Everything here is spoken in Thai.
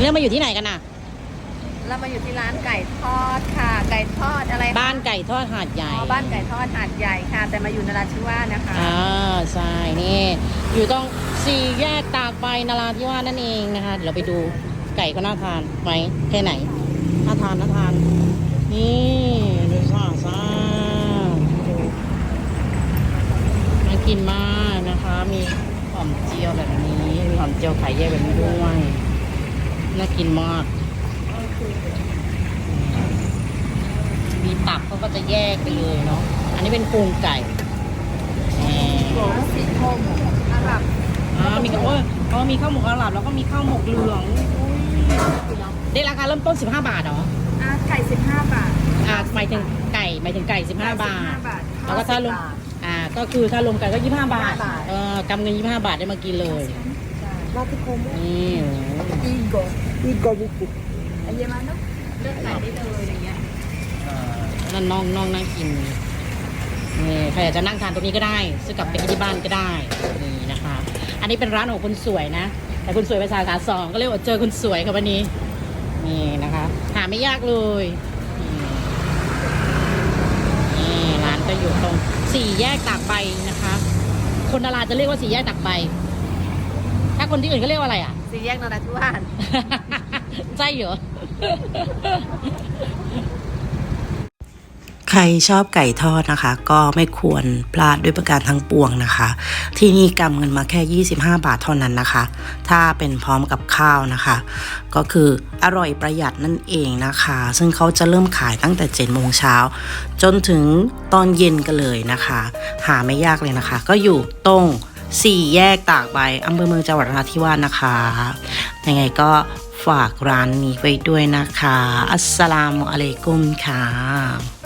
เรื่องมาอยู่ที่ไหนกันน่ะ เรามาอยู่ที่ร้านไก่ทอดค่ะ ไก่ทอดอะไรคะบ้านไก่ทอดหาดใหญ่อ๋อบ้านไก่ทอดหาดใหญ่ค่ะ แต่มาอยู่นราธิวาสนะคะอ่าใช่นี่ อยู่ตรงสี่แยกตากใบนราธิวาสนั่นเองนะคะ เดี๋ยวเราไปดูไก่ก็น่าทานไหมแค่ไหนน่าทานน่าทาน นี่ดูซ่าซ่าดูน่ากินมากนะคะ มีหอมเจียวแบบนี้มีหอมเจียวไข่แยกแบบนี้ด้วย น่ากินมาก มีตับเขาก็จะแยกไปเลยเนาะ อันนี้เป็นโครงไก่แหมสีโคมอาหรับอ่ามีข้าวโอ้ยอ๋อมีข้าวหมกอาหรับแล้วก็มีข้าวหมกเหลืองได้ราคาเริ่มต้น 15 บาทเหรออ่าไก่ 15 บาทอ่าหมายถึงไก่หมายถึงไก่ 15 บาท15บาทแล้วก็ถ้าลงบาทอ่าก็คือถ้ารวมกันก็ 25บาทบาท เออกำเงิน 25 บาทได้มากินเลยลาติโคมนี่อีโก อีโกบุกุอันเยมานุเลือกไก่ได้เลยอย่างเงี้ยนั่นน้องน้องนั่งกินนี่ใครอยากจะนั่งทานตรงนี้ก็ได้ ซื้อกลับไปกินที่บ้านก็ได้นี่นะคะ อันนี้เป็นร้านของคนสวยนะ แต่คนสวยไปสาขาสองก็เลยว่าเจอคนสวยค่ะวันนี้นี่นะคะ หาไม่ยากเลยนี่นี่ร้านก็อยู่ตรงสี่แยกตากใบนะคะ คนดาราจะเรียกว่าสี่แยกตากใบ ถ้าคนที่อื่นก็เรียกว่าอะไรอะสี่แยกนราธิวาส ใช่เหรอ ใครชอบไก่ทอดนะคะ ก็ไม่ควรพลาดด้วยประการทั้งปวงนะคะ ที่นี่กำเงินมาแค่ 25 บาทเท่านั้นนะคะ ถ้าเป็นพร้อมกับข้าวนะคะ ก็คืออร่อยประหยัดนั่นเองนะคะ ซึ่งเขาจะเริ่มขายตั้งแต่7โมงเช้า จนถึงตอนเย็นกันเลยนะคะ หาไม่ยากเลยนะคะ ก็อยู่ตรงสี่แยกตากใบอำเภอเมืองจังหวัดนราธิวาสนะคะ ยังไงก็ ฝากร้านนี้ไว้ด้วยนะคะ อัสสลามุอะลัยกุมค่ะ